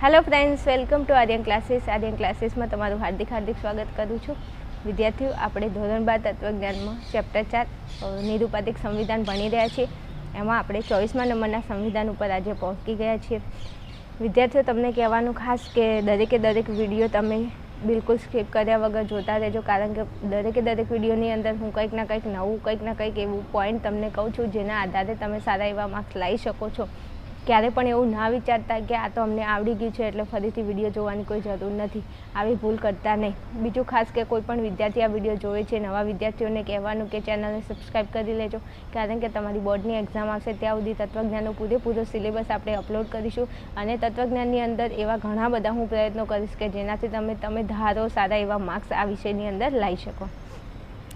Hello friends welcome to Aryan classes Aryan ક્લાસીસમાં તમારું હાર્દિક હાર્દિક સ્વાગત કરું છું. વિદ્યાર્થીઓ, આપણે ધોરણ બાર તત્વજ્ઞાનમાં ચેપ્ટર ચાર નિરૂપાધિક સંવિધાન ભણી રહ્યા છીએ. એમાં આપણે ચોવીસમા નંબરના સંવિધાન ઉપર આજે પહોંચી ગયા છીએ. વિદ્યાર્થીઓ, તમને કહેવાનું ખાસ કે દરેકે દરેક વીડિયો તમે બિલકુલ સ્કીપ કર્યા વગર જોતા રહેજો, કારણ કે દરેકે દરેક વિડીયોની અંદર હું કંઈક ના કંઈક નવું, કંઈક ના કંઈક એવું પોઈન્ટ તમને કહું છું, જેના આધારે તમે સારા એવા માર્ક્સ લાવી શકો છો. ક્યારે પણ એવું ના વિચારતા કે આ તો અમને આવડી ગયું છે એટલે ફરીથી વીડિયો જોવાની કોઈ જરૂર નથી. આવી ભૂલ કરતા નહીં. બીજું ખાસ કે કોઈ પણ વિદ્યાર્થી આ વીડિયો જોવે છે, નવા વિદ્યાર્થીઓને કહેવાનું કે ચેનલને સબસ્ક્રાઈબ કરી લેજો. કારણ કે તમારી બોર્ડની એક્ઝામ આવશે ત્યાં સુધી તત્વજ્ઞાનનો પૂરેપૂરો સિલેબસ આપણે અપલોડ કરીશું અને તત્વજ્ઞાનની અંદર એવા ઘણા બધા હું પ્રયત્નો કરીશ કે જેનાથી તમે તમે ધારો સારા એવા માર્ક્સ આ વિષયની અંદર લાવી શકો.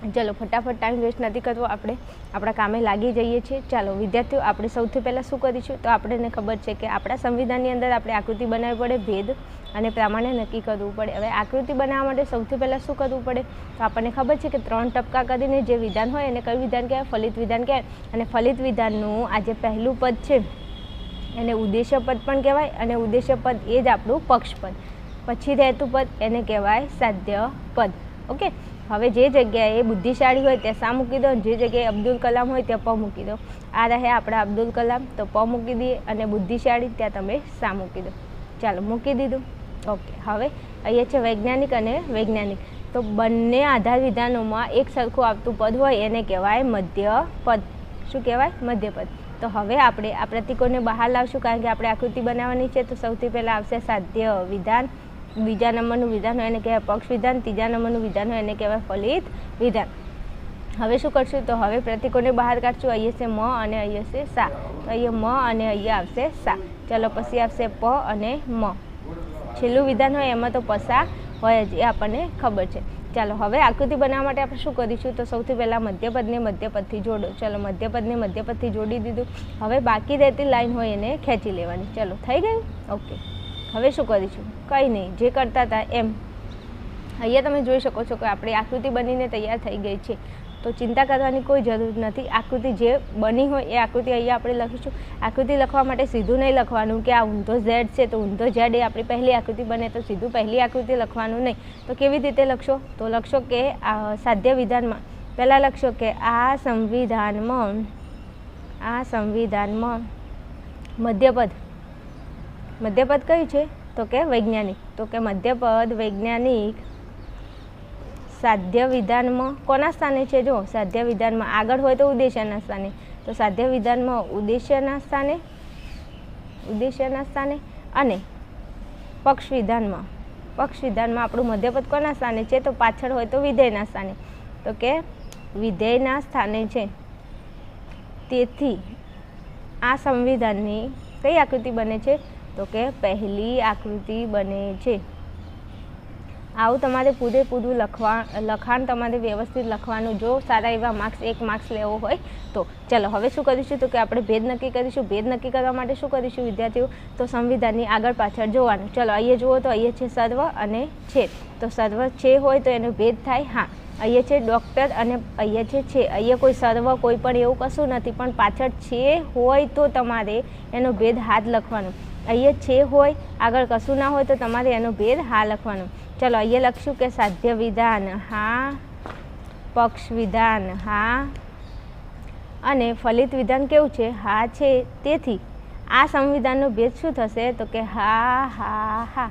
ચલો, ફટાફટ ટાઈમ વેસ્ટ નથી કરવો આપણે આપણા કામે લાગી જઈએ છીએ. ચાલો, વિદ્યાર્થીઓ, આપણે સૌથી પહેલાં શું કરીશું? તો આપણને ખબર છે કે આપણા સંવિધાનની અંદર આપણે આકૃતિ બનાવવી પડે, ભેદ અને પ્રમાણે નક્કી કરવું પડે. હવે આકૃતિ બનાવવા માટે સૌથી પહેલાં શું કરવું પડે? તો આપણને ખબર છે કે ત્રણ ટપકા કરીને જે વિધાન હોય એને કયું વિધાન કહેવાય? ફલિત વિધાન કહેવાય. અને ફલિત વિધાનનું આ જે પહેલું પદ છે, એને ઉદ્દેશ્ય પદ પણ કહેવાય અને ઉદ્દેશ્ય પદ એ જ આપણું પક્ષ પદ. પછી રહેતું પદ એને કહેવાય સાધ્ય પદ. ઓકે? હવે જે જગ્યાએ બુદ્ધિશાળી હોય ત્યાં શા મૂકી દો જે જગ્યાએ અબ્દુલ કલામ હોય ત્યાં પ મૂકી દો. આ રહે આપણા અબ્દુલ કલામ, તો પ મૂકી દઈએ અને બુદ્ધિશાળી ત્યાં તમે શા મૂકી દો. ચાલો, મૂકી દીધું. ઓકે હવે અહીંયા છે વૈજ્ઞાનિક અને વૈજ્ઞાનિક. તો બંને આધાર વિધાનોમાં એક સરખું આવતું પદ હોય એને કહેવાય મધ્ય પદ. શું કહેવાય? મધ્ય પદ. તો હવે આપણે આ પ્રતિકોને બહાર લાવશું કારણ કે આપણે આકૃતિ બનાવવાની છે. તો સૌથી પહેલાં આવશે સાધ્ય વિધાન. બીજા નંબરનું વિધાન હોય એને કહેવાય પક્ષ વિધાન, ત્રીજા નંબરનું વિધાન હોય એને કહેવાય ફલિત વિધાન. હવે શું કરશું? તો હવે પ્રતિકોને બહાર કાઢશું. અહીંયા છે મ અને અહીંયા છે સા. તો અહીંયા મ અને અહીંયા આવશે સા. ચલો પછી આવશે પ અને મ. છેલ્લું વિધાન હોય એમાં તો પસા હોય જ, એ આપણને ખબર છે. ચાલો હવે આકૃતિ બનાવવા માટે આપણે શું કરીશું? તો સૌથી પહેલાં મધ્યપદને મધ્યપદથી જોડો. ચલો મધ્યપદને મધ્યપદથી જોડી દીધું. હવે બાકી રહેતી લાઈન હોય એને ખેંચી લેવાની. ચલો, થઈ ગયું? ઓકે. હવે શું કરીશું? કંઈ નહીં, જે કરતા હતા એમ. અહીંયા તમે જોઈ શકો છો કે આપણી આકૃતિ બનીને તૈયાર થઈ ગઈ છે. તો ચિંતા કરવાની કોઈ જરૂર નથી. આકૃતિ જે બની હોય એ આકૃતિ અહીંયા આપણે લખીશું. આકૃતિ લખવા માટે સીધું નહીં લખવાનું કે આ ઊંધો ઝેડ છે તો ઊંધો ઝેડ એ આપણી પહેલી આકૃતિ બને તો સીધું પહેલી આકૃતિ લખવાનું નહીં. તો કેવી રીતે લખશો? તો લખશો કે આ સાધ્ય વિધાનમાં. પહેલાં લખશો કે, આ સંવિધાનમાં આ સંવિધાનમાં મધ્યપદ. મધ્યપદ કયું છે? તો કે વૈજ્ઞાનિક. તો કે મધ્યપદ, વૈજ્ઞાનિક. સાધ્ય વિધાનમાં કોના સ્થાને છે? જો સાધ્ય વિધાનમાં આગળ હોય તો ઉદ્દેશ્યના સ્થાને. તો સાધ્ય વિધાનમાં ઉદ્દેશ્યના સ્થાને? ઉદ્દેશ્યના સ્થાને? અને પક્ષ વિધાનમાં પક્ષ વિધાનમાં આપણું મધ્યપદ કોના સ્થાને છે? તો પાછળ હોય તો વિધેયના સ્થાને. તો કે વિધેયના સ્થાને છે. તેથી આ સંવિધાનની કઈ આકૃતિ બને છે? તો કે પહેલી આકૃતિ બને છે. આવું તમારે પૂરેપૂરું લખવા, લખાણ તમારે વ્યવસ્થિત લખવાનું. જો સારા એવા માર્ક્સ એક માર્ક્સ લેવો હોય તો. ચલો, હવે શું કરીશું? તો કે આપણે ભેદ નક્કી કરીશું. ભેદ નક્કી કરવા માટે શું કરીશું, વિદ્યાર્થીઓ? તો સંવિધાનની આગળ પાછળ જોવાનું. ચલો, અહીંયા જુઓ તો અહીંયા છે સર્વ અને છે તો સર્વ છે હોય તો એનો ભેદ થાય. હા, અહીંયા છે ડૉક્ટર અને અહીંયા છે છે. અહીંયા કોઈ સર્વ, કોઈ પણ એવું કશું નથી. પણ પાછળ છે હોય તો તમારે એનો ભેદ હાથ લખવાનો. અહીંયા છે હોય, આગળ કશું ના હોય તો તમારે એનો ભેદ હા લખવાનો. ચલો, અહીંયા લખશું કે સાધ્ય વિધાન, હા, પક્ષ વિધાન, હા. અને ફલિત વિધાન કેવું છે? હા છે. તેથી આ સંવિધાનનો ભેદ શું થશે? તો કે હા હા હા.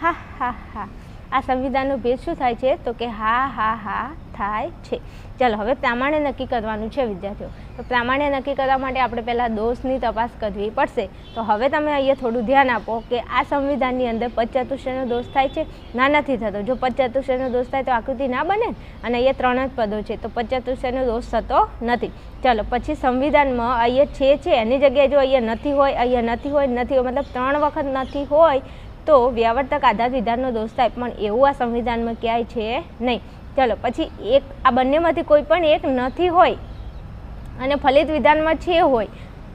હા હા હા. આ સંવિધાનનો ભેદ શું થાય છે? તો કે હા હા હા, થાય છે. ચાલો, હવે પ્રામાણ્ય નક્કી કરવાનું છે, વિદ્યાર્થીઓ. તો પ્રામાણ્ય નક્કી કરવા માટે આપણે પહેલાં દોષની તપાસ કરવી પડશે. તો હવે તમે અહીંયા થોડું ધ્યાન આપો કે આ સંવિધાનની અંદર પચચતુષ્ટયનો દોષ થાય છે? ના, નથી થતો. જો પચચતુષ્ટયનો દોષ થાય તો આકૃતિ ના બને? અને અહીંયા ત્રણ જ પદો છે. તો પચચતુષ્ટયનો દોષ થતો નથી. ચાલો, પછી સંવિધાનમાં અહીંયા છે છે. એની જગ્યાએ જો અહીંયા નથી હોય, અહીંયા નથી હોય નથી હોય, મતલબ ત્રણ વખત નથી હોય તો વ્યાવર્તક આધાર વિધાનનો દોષ થાય, પણ એવું આ સંવિધાનમાં ક્યાંય છે નહીં. ચલો, પછી એક, આ બંનેમાંથી કોઈ પણ એક નથી હોય અને ફલિત વિધાનમાં છે હોય,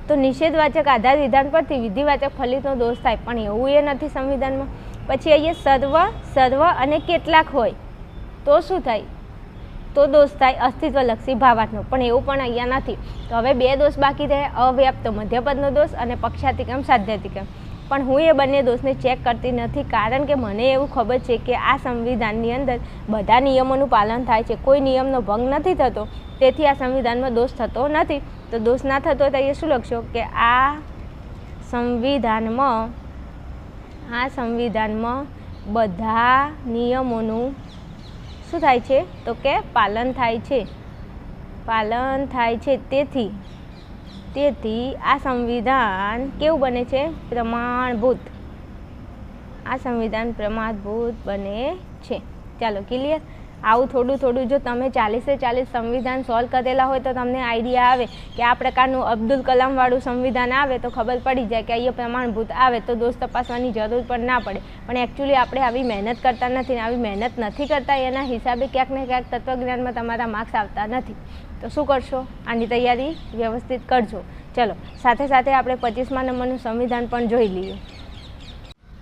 તો નિષેધવાચક આધાર વિધાન પરથી વિધિવાચક ફલિતનો દોષ થાય, પણ એવું એ નથી સંવિધાનમાં. પછી અહીંયા સર્વ સર્વ અને કેટલાક હોય, તો શું થાય? તો દોષ થાય અસ્તિત્વલક્ષી ભાવાર્થનો પણ એવું પણ અહીંયા નથી. તો હવે બે દોષ બાકી રહે, અવ્યાપ્ત મધ્યપદનો દોષ અને પક્ષાતિક્રમ સાધ્યાતિક્રમ પણ હું એ બંને દોષને ચેક કરતી નથી કારણ કે મને એવું ખબર છે કે આ સંવિધાનની અંદર બધા નિયમોનું પાલન થાય છે. કોઈ નિયમનો ભંગ નથી થતો, તેથી આ સંવિધાનમાં દોષ થતો નથી. તો દોષ ના થતો તો એ શું લખશો? કે આ સંવિધાનમાં આ સંવિધાનમાં બધા નિયમોનું શું થાય છે? તો કે પાલન થાય છે. પાલન થાય છે. તેથી તેથી આ સંવિધાન કેવું બને છે? પ્રમાણભૂત. આ સંવિધાન પ્રમાણભૂત બને છે. ચાલો ક્લિયર? આવું થોડું થોડું જો તમે ચાલીસે ચાલીસ સંવિધાન સોલ્વ કરેલા હોય તો તમને આઈડિયા આવે કે આ પ્રકારનું અબ્દુલ કલામવાળું સંવિધાન આવે તો ખબર પડી જાય કે અહીંયા પ્રમાણભૂત આવે તો દોષ તપાસવાની જરૂર પણ ના પડે. પણ એકચ્યુઅલી આપણે આવી મહેનત કરતા નથી ને આવી મહેનત નથી કરતા એના હિસાબે ક્યાંક ને ક્યાંક તત્વજ્ઞાનમાં તમારા માર્ક્સ આવતા નથી. તો શું કરશો? આની તૈયારી વ્યવસ્થિત કરજો. ચલો, સાથે સાથે આપણે પચીસમા નંબરનું સંવિધાન પણ જોઈ લઈએ.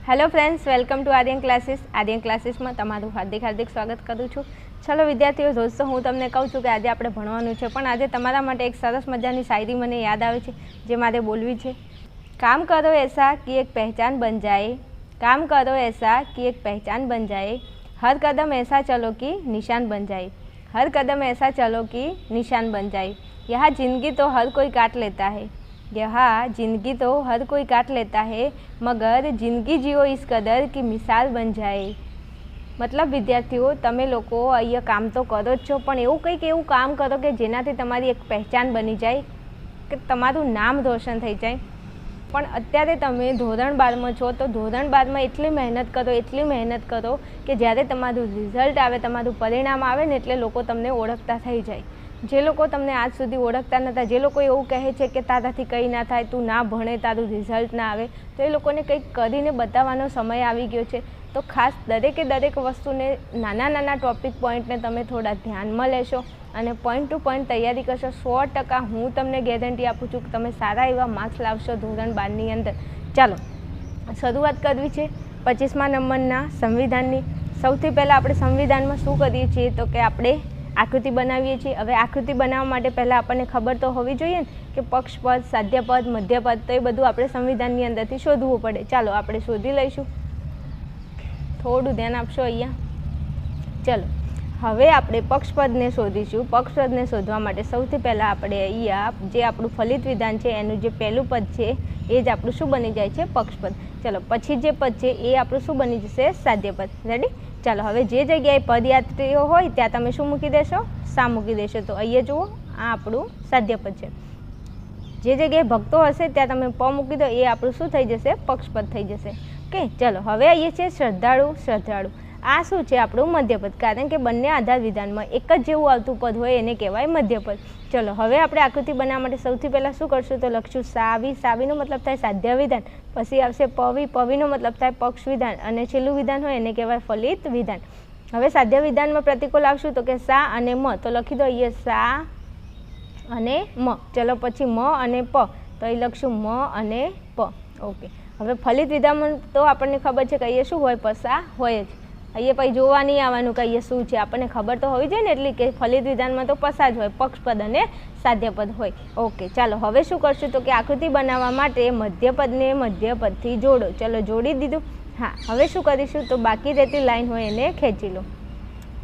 Hello friends welcome to Aryan classes Aryan ક્લાસીસમાં તમારું હાર્દિક હાર્દિક સ્વાગત કરું છું. ચલો વિદ્યાર્થીઓ, રોજ તો હું તમને કહું છું કે આજે આપણે ભણવાનું છે, પણ આજે તમારા માટે એક સરસ મજાની શાયરી મને યાદ આવે છે, જે મારે બોલવી છે. કામ કરો એસા કે એક પહેચાન બન જાય. કામ કરો એસા કે એક પહેચાન બન જાય. હર કદમ એસા ચલો કે નિશાન બન જાય. હર કદમ એસા ચલો કે નિશાન બન જાય. યહ જિંદગી તો હર કોઈ કાટ લેતા હૈ. लेता है यहाँ जिंदगी तो हर कोई काट लेता है मगर जिंदगी जियो इस कदर की मिसाल बन जाए મતલબ વિદ્યાર્થીઓ તમે લોકો અહીંયા કામ તો કરો જ છો પણ એવું કંઈક એવું કામ કરો કે જેનાથી તમારી એક પહેચાન બની જાય કે તમારું નામ રોશન થઈ જાય પણ અત્યારે તમે ધોરણ બારમાં છો તો ધોરણ બારમાં એટલી મહેનત કરો એટલી મહેનત કરો કે જ્યારે તમારું રિઝલ્ટ આવે તમારું પરિણામ આવે ને એટલે લોકો તમને ઓળખતા થઈ જાય જે લોકો તમને આજ સુધી ઓળખતા નહોતા જે લોકો એવું કહે છે કે તારાથી કંઈ ના થાય, તું ના ભણે, તારું રિઝલ્ટ ના આવે, તો એ લોકોને કંઈક કરીને બતાવવાનો સમય આવી ગયો છે. તો ખાસ દરેકે દરેક વસ્તુને નાના નાના ટોપિક પોઈન્ટને તમે થોડા ધ્યાનમાં લેશો અને પોઈન્ટ ટુ પોઈન્ટ તૈયારી કરશો. સો ટકા હું તમને ગેરંટી આપું છું કે તમે સારા એવા માર્ક્સ લાવશો ધોરણ બારની અંદર. ચાલો, શરૂઆત કરવી છે પચીસમા નંબરના સંવિધાનની. સૌથી પહેલાં આપણે સંવિધાનમાં શું કરીએ છીએ તો કે આપણે આકૃતિ બનાવીએ છીએ. હવે આકૃતિ બનાવવા માટે પહેલાં આપણને ખબર તો હોવી જોઈએ ને કે પક્ષપદ, સાધ્યપદ, મધ્યપદ તો એ બધું આપણે સંવિધાનની અંદરથી શોધવું પડે. ચાલો, આપણે શોધી લઈશું. થોડું ધ્યાન આપશો અહીંયા. ચલો, હવે આપણે પક્ષપદને શોધીશું. પક્ષપદને શોધવા માટે સૌથી પહેલાં આપણે અહીંયા જે આપણું ફલિત વિધાન છે, એનું જે પહેલું પદ છે, એ જ આપણું શું બની જાય છે? પક્ષપદ. ચલો, પછી જે પદ છે, એ આપણું શું બની જશે? સાધ્યપદ. રેડી ચાલો, હવે જે જગ્યાએ પદયાત્રીઓ હોય, ત્યાં તમે શું મૂકી દેશો? શા મૂકી દેશો. તો અહીંયા જુઓ, આ આપણું સાધ્યપદ છે. જે જગ્યાએ ભક્તો હશે, ત્યાં તમે પ મૂકી દો, એ આપણું શું થઈ જશે? પક્ષપદ થઈ જશે. ઓકે, ચલો, હવે આવીએ છીએ શ્રદ્ધાળુ શ્રદ્ધાળુ. આ શું છે આપણું મધ્યપદ? કારણ કે બંને આધાર વિધાનમાં એક જ જેવું આવતું પદ હોય એને કહેવાય મધ્યપદ. ચલો, હવે આપણે આકૃતિ બનાવવા માટે સૌથી પહેલાં શું કરશું? તો લખશું સાવી. સાવીનો મતલબ થાય સાધ્ય વિધાન. પછી આવશે પવી. પવીનો મતલબ થાય પક્ષ વિધાન. અને છેલ્લું વિધાન હોય એને કહેવાય ફલિત વિધાન. હવે સાધ્ય વિધાનમાં પ્રતિકૂળ આવશું તો કે સા અને મ. તો લખી દો અહીંયા સા અને મ. ચલો, પછી મ અને પ. તો એ લખશું મ અને પ. ઓકે. હવે ફલિત વિધાનમાં તો આપણને ખબર છે કે અહીંયા શું હોય? પસા હોય જ. અહીંયા પછી જોવા નહીં આવવાનું, કે અહીંયા શું છે? આપણને ખબર તો હોવી જોઈએ ને, એટલી કે ફલિત વિધાનમાં તો પસાજ હોય, પક્ષપદ અને સાધ્યપદ હોય. ઓકે, ચાલો, હવે શું કરશું? તો કે આકૃતિ બનાવવા માટે મધ્યપદને મધ્યપદથી જોડો. ચલો, જોડી દીધું. હા, હવે શું કરીશું? તો બાકી રહેતી લાઈન હોય એને ખેંચી લો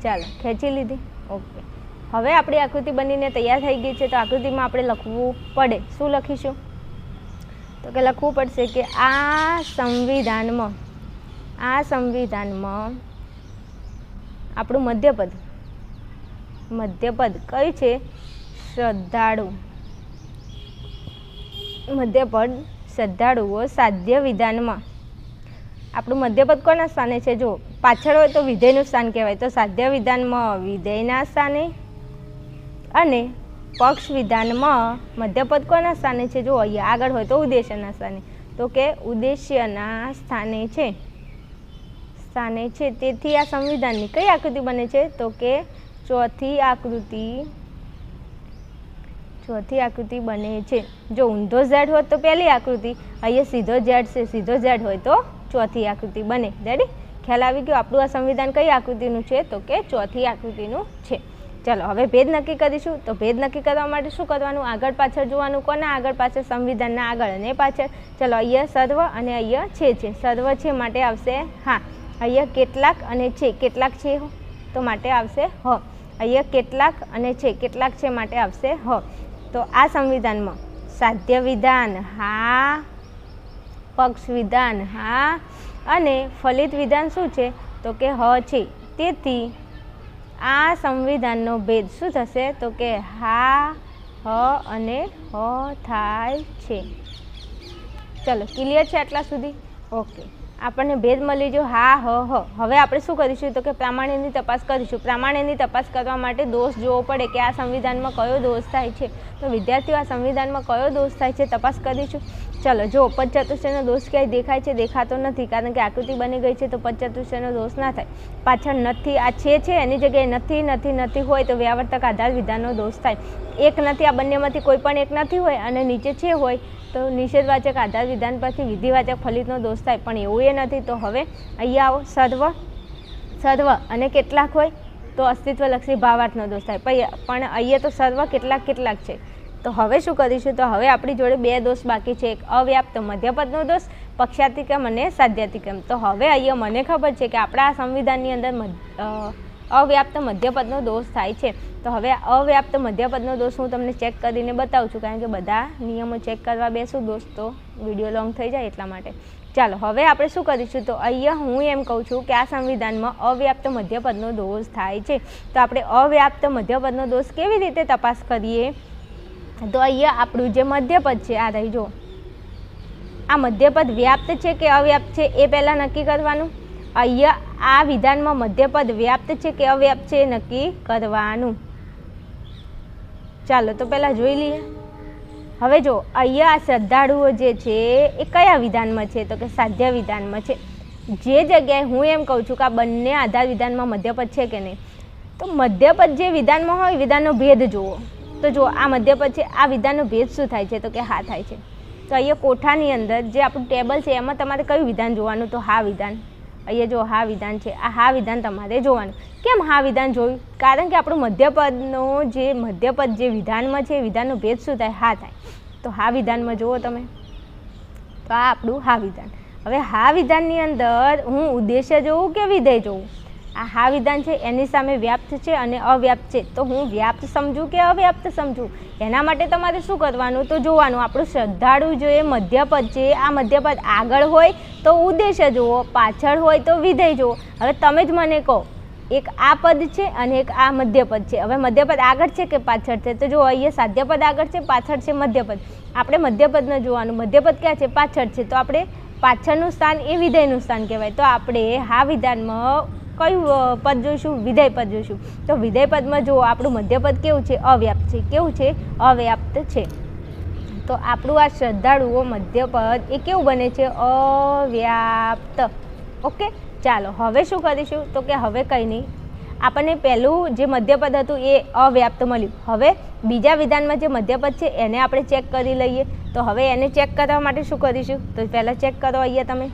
ચાલો, ખેંચી લીધી. ઓકે. હવે આપણી આકૃતિ બનીને તૈયાર થઈ ગઈ છે, તો આકૃતિમાં આપણે લખવું પડે. શું લખીશું? તો કે લખવું પડશે કે આ સંવિધાનમાં આ સંવિધાનમાં આપણું મધ્યપદ. મધ્યપદ કયું છે? શ્રદ્ધાળુ. મધ્યપદ શ્રદ્ધાળુઓ સાધ્ય વિધાનમાં. આપણું મધ્યપદ કોના સ્થાને છે? જો પાછળ હોય તો વિધેયનું સ્થાન કહેવાય. તો સાધ્ય વિધાનમાં વિધેયના સ્થાને અને પક્ષ વિધાનમાં મધ્યપદ કોના સ્થાને છે? જો અહીંયા આગળ હોય તો ઉદ્દેશ્યના સ્થાને. તો કે ઉદ્દેશ્યના સ્થાને છે. સ્થાને છે, તેથી આ સંવિધાનની કઈ આકૃતિ બને છે? તો કે ચોથી આકૃતિ ચોથી આકૃતિ બને છે. જો ઊંધો ઝેડ હોત તો પહેલી આકૃતિ, અહીંયા સીધો ઝેડ છે, સીધો ઝેડ હોય તો ચોથી આકૃતિ બને. રેડી ખ્યાલ આવી ગયો? આપણું આ સંવિધાન કઈ આકૃતિનું છે? તો કે ચોથી આકૃતિનું છે. ચાલો, હવે ભેદ નક્કી કરીશું. તો ભેદ નક્કી કરવા માટે શું કરવાનું? આગળ પાછળ જોવાનું કોના? આગળ પાછળ સંવિધાનના આગળ અને પાછળ. ચલો, અહીંયા સર્વ અને અહીંયા છે છે. સર્વ છે માટે આવશે હા. અહીંયા કેટલાક અને છે, કેટલાક છે તો માટે આવશે હ. અહીંયા કેટલાક અને છે, કેટલાક છે માટે આવશે હ. તો આ સંવિધાનમાં સાધ્ય વિધાન, હા, પક્ષ વિધાન, હા, અને ફલિત વિધાન શું છે? તો કે હ છે. તેથી આ સંવિધાનનો ભેદ શું થશે? તો કે હા, હ અને હ થાય છે. ચલો ક્લિયર છે આટલા સુધી? ઓકે. આપણને ભેદ મળી ગયો હા, હ હ. હવે આપણે શું કરીશું? તો કે પ્રામાણ્યની તપાસ કરીશું. પ્રામાણ્યની તપાસ કરવા માટે દોષ જોવો પડે કે આ સંવિધાનમાં કયો દોષ થાય છે. તો વિદ્યાર્થીઓ, આ સંવિધાનમાં કયો દોષ થાય છે, તપાસ કરીશું. ચલો, જો પંચચતુષ્ટયનો દોષ ક્યાંય દેખાય છે, દેખાતો નથી, કારણ કે આકૃતિ બની ગઈ છે, તો પંચચતુષ્ટયનો દોષ ના થાય. પાછળ નથી, આ છે છે, એની જગ્યાએ નથી નથી નથી હોય, તો વ્યાવર્તક આધાર વિધાનનો દોષ થાય. એક નથી, આ બંનેમાંથી કોઈ પણ એક નથી હોય, અને નીચે છે હોય, તો નિષેધવાચક આધાર વિધાન પરથી વિધિવાચક ફલિતનો દોષ થાય, પણ એવું એ નથી. તો હવે અહીંયા આવો, સર્વ સર્વ, અને કેટલાક હોય, તો અસ્તિત્વલક્ષી ભાવાર્થનો દોષ થાય. પણ અહીંયા તો સર્વ કેટલાક કેટલાક છે. તો હવે શું કરીશું? તો હવે આપણી જોડે બે દોષ બાકી છે. એક અવ્યાપ્ત મધ્યપદનો દોષ પક્ષાતિક્રમ અને સાધ્યાતિક્રમ. તો હવે અહીંયા મને ખબર છે કે આપણા સંવિધાનની અંદર અવ્યાપ્ત મધ્યપદનો દોષ થાય છે. તો હવે અવ્યાપ્ત મધ્યપદનો દોષ હું તમને ચેક કરીને બતાવું છું, કારણ કે બધા નિયમો ચેક કરવા બેસું દોસ્તો. વીડિયો લોંગ થઈ જાય એટલા માટે. ચાલો, હવે આપણે શું કરીશું? તો અહીંયા હું એમ કહું છું કે આ સંવિધાનમાં અવ્યાપ્ત મધ્યપદનો દોષ થાય છે. તો આપણે અવ્યાપ્ત મધ્યપદનો દોષ કેવી રીતે તપાસ કરીએ? તો અહીંયા આપણું જે મધ્યપદ છે, આ રહી જો. આ મધ્યપદ વ્યાપ્ત છે કે અવ્યાપ્ત છે એ પહેલાં નક્કી કરવાનું? અહીંયા આ વિધાનમાં મધ્યપદ વ્યાપ્ત છે કે અવ્યાપ્ત છે નક્કી કરવાનું. ચાલો તો પહેલાં જોઈ લઈએ. હવે જો, અહીંયા આ શ્રદ્ધાળુઓ જે છે એ કયા વિધાનમાં છે? તો કે સાધ્ય વિધાનમાં છે. જે જગ્યાએ હું એમ કહું છું કે આ બંને આધાર વિધાનમાં મધ્યપદ છે કે નહીં? તો મધ્યપદ જે વિધાનમાં હોય વિધાનનો ભેદ જુઓ. તો જો આ મધ્યપદ છે આ વિધાનનો ભેદ શું થાય છે? તો કે હા થાય છે. તો અહીંયા કોઠાની અંદર જે આપણું ટેબલ છે, એમાં તમારે કયું વિધાન જોવાનું? તો હા વિધાન. અહીંયા જો હા વિધાન છે, આ હા વિધાન તમારે જોવાનું. કેમ હા વિધાન જોયું? કારણ કે આપણું મધ્યપદનો જે મધ્યપદ જે વિધાનમાં છે વિધાનનો ભેદ શું થાય? હા થાય. તો હા વિધાનમાં જુઓ તમે. તો આ આપણું હા વિધાન. હવે હા વિધાનની અંદર હું ઉદ્દેશ્ય જોઉં કે વિધેય જોઉં? આ હા વિધાન છે, એની સામે વ્યાપ્ત છે અને અવ્યાપ્ત છે. તો હું વ્યાપ્ત સમજું કે અવ્યાપ્ત સમજું? એના માટે તમારે શું કરવાનું? તો જોવાનું, આપણું શ્રદ્ધાળુ જોઈએ મધ્યપદ છે, આ મધ્યપદ આગળ હોય તો ઉદ્દેશ્ય જુઓ, પાછળ હોય તો વિધેય જુઓ. હવે તમે જ મને કહો, એક આ પદ છે અને એક આ મધ્યપદ છે. હવે મધ્યપદ આગળ છે કે પાછળ છે? તો જો અહીંયા સાધ્યપદ આગળ છે, પાછળ છે મધ્યપદ. આપણે મધ્યપદને જોવાનું. મધ્યપદ ક્યાં છે? પાછળ છે. તો આપણે પાછળનું સ્થાન એ વિધેયનું સ્થાન કહેવાય. તો આપણે હા વિધાનમાં કયું પદ જોઈશું? વિધેય પદ જોઈશું. તો વિધેય પદમાં જુઓ, આપણું મધ્યપદ કેવું છે? અવ્યાપ્ત છે. કેવું છે? અવ્યાપ્ત છે. તો આપણું આ શ્રદ્ધાળુઓ મધ્યપદ, એ કેવું બને છે? અવ્યાપ્ત. ઓકે? ચાલો, હવે શું કરીશું? તો કે હવે કંઈ નહીં. આપણને પહેલું જે મધ્યપદ હતું એ અવ્યાપ્ત મળ્યું. હવે બીજા વિધાનમાં જે મધ્યપદ છે, એને આપણે ચેક કરી લઈએ. તો હવે એને ચેક કરવા માટે શું કરીશું? તો પહેલાં ચેક કરો અહીંયા તમે.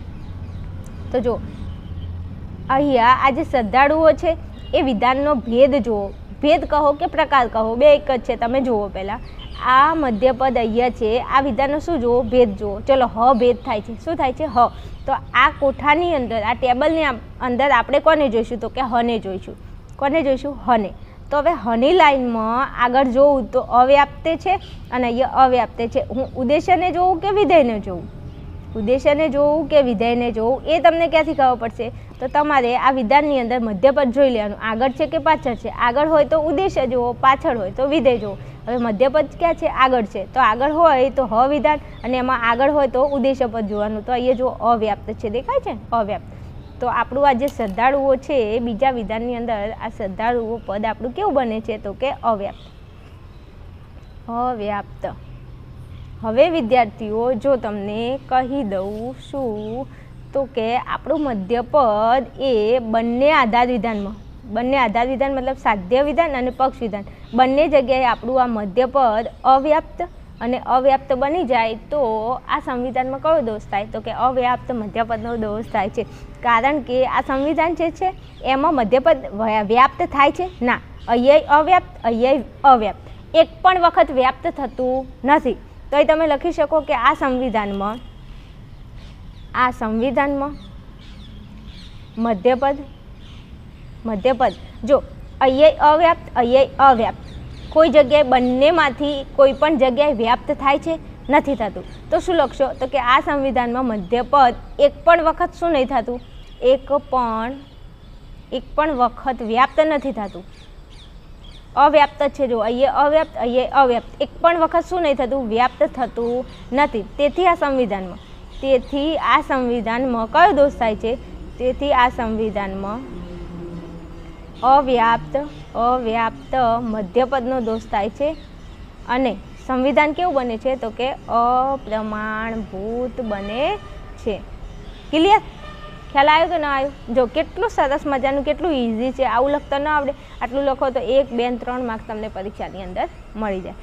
તો જો અહીંયા આ જે શ્રદ્ધાળુઓ છે, એ વિધાનનો ભેદ જુઓ. ભેદ કહો કે પ્રકાર કહો? બે એક જ છે. તમે જુઓ પહેલાં. આ મધ્યપદ અહીંયા છે. આ વિધાનનો શું જુઓ? ભેદ જુઓ. ચલો, હ ભેદ થાય છે. શું થાય છે? હ. તો આ કોઠાની અંદર, આ ટેબલની અંદર આપણે કોને જોઈશું? તો કે હને જોઈશું. કોને જોઈશું? હને. તો હવે હની લાઈનમાં આગળ જોઉં તો અવ્યાપ્તે છે અને અહીંયા અવ્યાપ્તે છે. હું ઉદ્દેશ્યને જોઉં કે વિધેયને જોઉં? ઉદ્દેશ્યને જોવું કે વિધેયને જોવું, એ તમને ક્યાંથી ખબર પડશે? તો તમારે આ વિધાનની અંદર મધ્યપદ જોઈ લેવાનું. આગળ છે કે પાછળ છે? આગળ હોય તો ઉદ્દેશ્ય જુઓ, પાછળ હોય તો વિધેય જુઓ. હવે મધ્યપદ ક્યાં છે? આગળ છે. તો આગળ હોય તો હ વિધાન અને એમાં આગળ હોય તો ઉદ્દેશ્ય પદ જોવાનું. તો અહીંયા જો અવ્યાપ્ત છે. દેખાય છે? અવ્યાપ્ત. તો આપણું આ જે શ્રદ્ધાળુઓ છે, એ બીજા વિધાનની અંદર આ શ્રદ્ધાળુઓ પદ આપણું કેવું બને છે? તો કે અવ્યાપ્ત. અવ્યાપ્ત. હવે વિદ્યાર્થીઓ, જો તમને કહી દઉં શું, તો કે આપણું મધ્યપદ એ બંને આધાર વિધાનમાં. બંને આધાર વિધાન મતલબ સાધ્ય વિધાન અને પક્ષ વિધાન. બંને જગ્યાએ આપણું આ મધ્યપદ અવ્યાપ્ત અને અવ્યાપ્ત બની જાય તો આ સંવિધાનમાં કયો દોષ થાય? તો કે અવ્યાપ્ત મધ્યપદનો દોષ થાય છે. કારણ કે આ સંવિધાન જે છે, એમાં મધ્યપદ વ્યાપ્ત થાય છે? ના. અહીંયા અવ્યાપ્ત અહીંયા અવ્યાપ્ત. એક પણ વખત વ્યાપ્ત થતું નથી. તો એ તમે લખી શકો કે આ સંવિધાનમાં આ સંવિધાનમાં મધ્યપદ મધ્યપદ. જો અહીંયા અવ્યાપ્ત અહીંયા અવ્યાપ્ત. કોઈ જગ્યાએ બંનેમાંથી કોઈ પણ જગ્યાએ વ્યાપ્ત થાય છે, નથી થતું. તો શું લખશો? તો કે આ સંવિધાનમાં મધ્યપદ એક પણ વખત શું નહીં થતું? એક પણ એક પણ વખત વ્યાપ્ત નથી થતું. અવ્યાપ્ત છે. જો અહીંયા અવ્યાપ્ત અહીંયા અવ્યાપ્ત. એક પણ વખત શું નહીં થતું? વ્યાપ્ત થતું નથી. તેથી આ સંવિધાનમાં, તેથી આ સંવિધાનમાં કયો દોષ થાય છે? તેથી આ સંવિધાનમાં અવ્યાપ્ત અવ્યાપ્ત મધ્યપદનો દોષ થાય છે. અને સંવિધાન કેવું બને છે? તો કે અપ્રમાણભૂત બને છે. ક્લિયર? ખ્યાલ આવ્યો કે ન આવ્યો? જો કેટલું સરસ મજાનું, કેટલું ઇઝી છે, આવું લખતા ન આવડે. આટલું લખો તો એક, બે, ત્રણ માર્ક્સ તમને પરીક્ષાની અંદર મળી જાય.